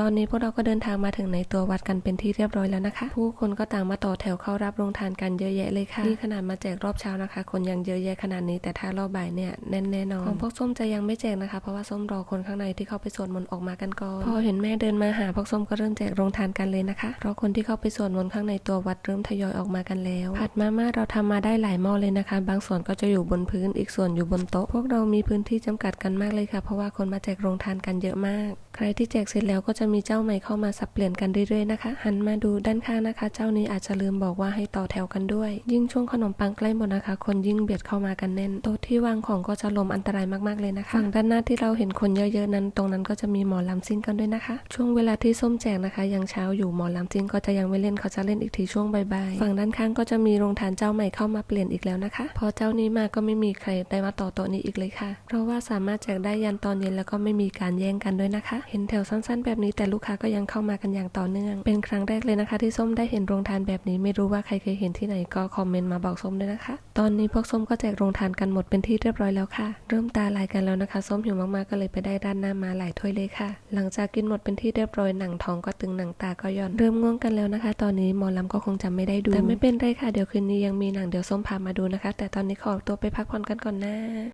ตอนนี้พวกเราก็เดินทางมาถึงในตัววัดกันเป็นที่เรียบร้อยแล้วนะคะ ผู้คนก็ต่างมาต่อแถวเข้ารับโรงทานกันเยอะแยะเลยค่ะนี่ขนาดมาแจกรอบเช้านะคะ คนยังเยอะแยะขนาดนี้แต่ถ้ารอบบ่ายเนี่ยแน่นแน่นอนของพวกส้มจะยังไม่แจกนะคะ เพราะว่าส้มรอคนข้างในที่เข้าไปสวดมนต์ออกมากันก่อนพอเห็นแม่เดินมาหาพวกส้มก็เริ่มแจกโรงทานกันเลยนะคะเพราะคนที่เข้าไปสวดมนต์ข้างในตัววัดเริ่มทยอยออกมากันแล้วผัดมาม่าเราทำมาได้หลายหม้อเลยนะคะ บางส่วนก็จะอยู่บนพื้นอีกส่วนอยู่บนโต๊ะพวกเรามีพื้นที่จำกัดกันมากเลยค่ะ เพราะว่าคนมาแจกโรงทานกันเยอะมาก ใครที่แจกเสร็จแล้วก็จะมีเจ้าใหม่เข้ามาสับเปลี่ยนกันเรื่อยๆนะคะ หันมาดูด้านข้างนะคะ เจ้านี้อาจจะลืมบอกว่าให้ต่อแถวกันด้วย ยิ่งช่วงขนมปังใกล้หมดนะคะ คนยิ่งเบียดเข้ามากันแน่น โต๊ะที่วางของก็จะลมอันตรายมากๆเลยนะคะฝั่งด้านหน้าที่เราเห็นคนเยอะๆนั้น ตรงนั้นก็จะมีหมอลำซิ่งกันด้วยนะคะ ช่วงเวลาที่ส้มแจกนะคะ ยังเช้าอยู่หมอลำซิ่งก็จะยังไม่เล่นเขาจะเล่นอีกทีช่วงบ่ายๆฝั่งด้านข้างก็จะมีโรงทานเจ้าใหม่เข้ามาเปลี่ยนอีกแล้วนะคะ พอเจ้านี้มาก็ไม่มีใครได้มาต่อโต๊ะนี้อีกเลยค่ะ เพราะว่าสามารถแจกได้ยันตอนเย็นแล้วก็ไม่มีการแย่งกันด้วยนะคะเห็นแถวสั้นๆ แบบนี้แต่ลูกค้าก็ยังเข้ามากันอย่างต่อเนื่อง เป็นครั้งแรกเลยนะคะ ที่ส้มได้เห็นโรงทานแบบนี้ไม่รู้ว่าใครเคยเห็นที่ไหนก็คอมเมนต์มาบอกส้มด้วยนะคะ ตอนนี้พวกส้มก็แจกโรงทานกันหมดเป็นที่เรียบร้อยแล้วค่ะ เริ่มตาลายกันแล้วนะคะ ส้มหิวมากๆก็เลยไปได้ด้านหน้ามาหลายถ้วยเลยค่ะ หลังจากกินหมดเป็นที่เรียบร้อยหนังท้องก็ตึงหนังตาก็ย่อนเริ่มง่วงกันแล้วนะคะ ตอนนี้หมอลำก็คงจำไม่ได้ดูแต่ไม่เป็นไรค่ะเดี๋ยวคืนนี้ยังมีหนังเดี๋ยวส้มพามาดูนะคะ แต่ตอนนี้ขอตัวไปพักผ่อนกันก่อนนะ